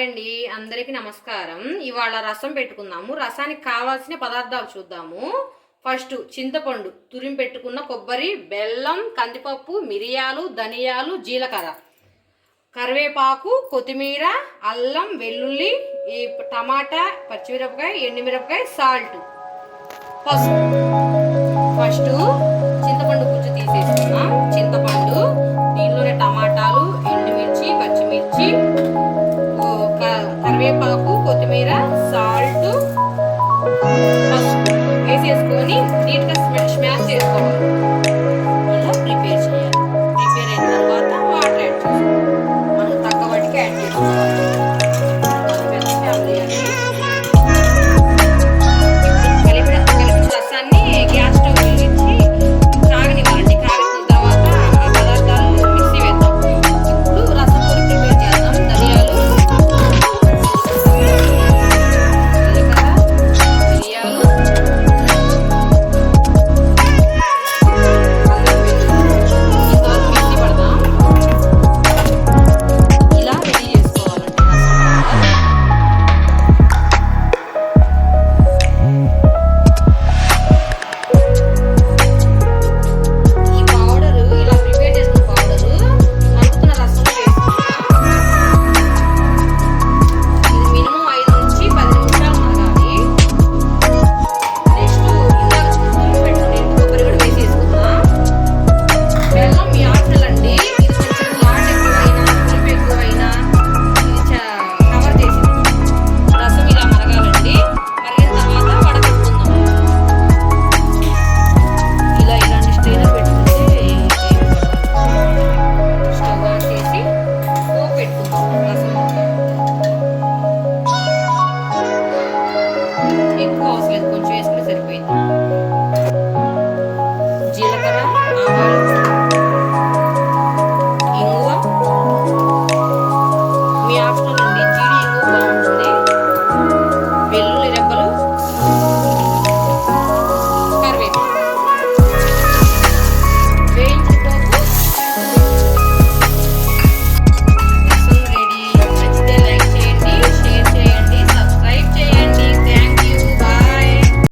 Hi అండి అందరికీ నమస్కారం. ఇవాళ రసం పెట్టుకుందాము. రసానికి కావాల్సిన పదార్థాలు చూద్దాము. ఫస్ట్ చింతపండు తురిమి పెట్టుకున్న కొబ్బరి బెల్లం కందిపప్పు మిరియాలు ధనియాలు జీలకర్ర. కరివేపాకు కొత్తిమీర అల్లం వెల్లుల్లి ఈ టమాటా పచ్చిమిరపకాయ ఎండుమిరపకాయ సాల్ట్. పసుపు ఫస్ట్